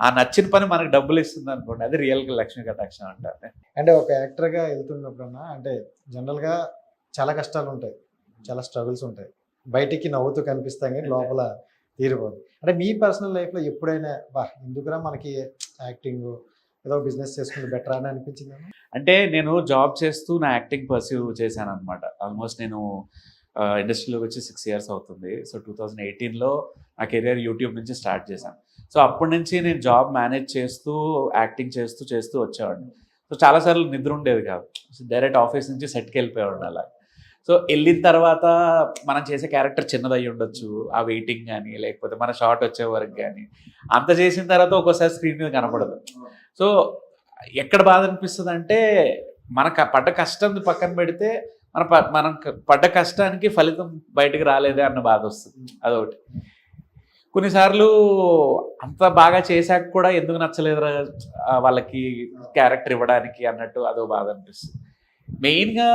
ఆ నచ్చిన పని మనకు డబ్బులు ఇస్తుంది అనుకోండి. అది రియల్ లక్ష్మీ కటాక్షం అంటారు. అంటే ఒక యాక్టర్గా వెళ్తున్నప్పుడన్నా అంటే జనరల్గా చాలా కష్టాలు ఉంటాయి. చాలా స్ట్రగుల్స్ ఉంటాయి. బయటికి నవ్వుతూ కనిపిస్తాం కానీ లోపల తీరిపోదు. అంటే మీ పర్సనల్ లైఫ్లో ఎప్పుడైనా బా ఎందుకురా మనకి యాక్టింగ్ ఏదో బిజినెస్ చేసుకుంటే బెటర్ అని అనిపించింది? అంటే నేను జాబ్ చేస్తూ నా యాక్టింగ్ పర్సీవ్ చేశాను అనమాట ఆల్మోస్ట్ నేను ఇండస్ట్రీలోకి వచ్చి సిక్స్ ఇయర్స్ అవుతుంది. సో టూ థౌజండ్ ఎయిటీన్లో నా కెరియర్ యూట్యూబ్ నుంచి స్టార్ట్ చేశాను. సో అప్పటి నుంచి నేను జాబ్ మేనేజ్ చేస్తూ యాక్టింగ్ చేస్తూ చేస్తూ వచ్చేవాడిని. సో చాలాసార్లు నిద్ర ఉండేది కాదు. డైరెక్ట్ ఆఫీస్ నుంచి సెట్కి వెళ్ళిపోయేవాడిని అలా. సో వెళ్ళిన తర్వాత మనం చేసే క్యారెక్టర్ చిన్నదై ఉండొచ్చు ఆ వెయిటింగ్ కానీ లేకపోతే మన షార్ట్ వచ్చే వరకు కానీ అంత చేసిన తర్వాత ఒక్కోసారి స్క్రీన్ మీద కనపడదు. సో ఎక్కడ బాధ అనిపిస్తుంది అంటే మన క- పడ్డ కష్టం పక్కన పెడితే మన ప- మనం పడ్డ కష్టానికి ఫలితం బయటకు రాలేదే అన్న బాధ వస్తుంది. అదొకటి. కొన్నిసార్లు అంత బాగా చేశాక కూడా ఎందుకు నచ్చలేదురా వాళ్ళకి క్యారెక్టర్ ఇవ్వడానికి అన్నట్టు అదో బాధ అనిపిస్తుంది. మెయిన్గా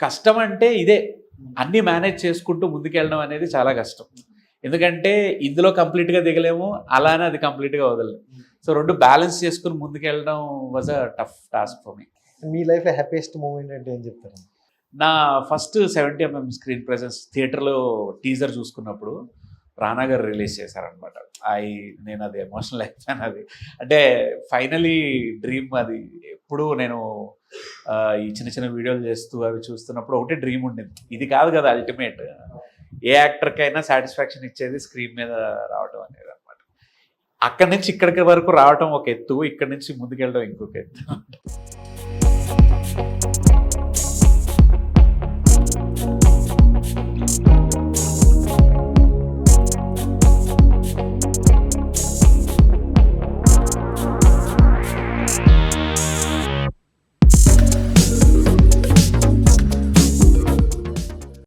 కష్టం అంటే ఇదే అన్నీ మేనేజ్ చేసుకుంటూ ముందుకెళ్ళడం అనేది చాలా కష్టం. ఎందుకంటే ఇందులో కంప్లీట్గా దిగలేము అలానే అది కంప్లీట్గా వదలలేము సో రెండు బ్యాలెన్స్ చేసుకుని ముందుకెళ్ళడం was a tough task for me మీ లైఫ్లో హ్యాపీయెస్ట్ మూమెంట్ అంటే ఏం చెప్తారు? నా first seventy MM screen presence థియేటర్లో టీజర్ చూసుకున్నప్పుడు రానా గారు రిలీజ్ చేశారనమాట ఐ నేను అది ఎమోషనల్ అయిపోయాను అది. అంటే ఫైనలీ డ్రీమ్ అది. ఎప్పుడు నేను ఈ చిన్న చిన్న వీడియోలు చేస్తూ అవి చూస్తున్నప్పుడు ఒకటే డ్రీమ్ ఉండింది. ఇది కాదు కదా అల్టిమేట్ ఏ యాక్టర్కైనా సాటిస్ఫాక్షన్ ఇచ్చేది స్క్రీన్ మీద రావడం అనేది అనమాట అక్కడి నుంచి ఇక్కడికి వరకు రావడం ఒక ఎత్తు ఇక్కడి నుంచి ముందుకెళ్ళడం ఇంకొక ఎత్తు.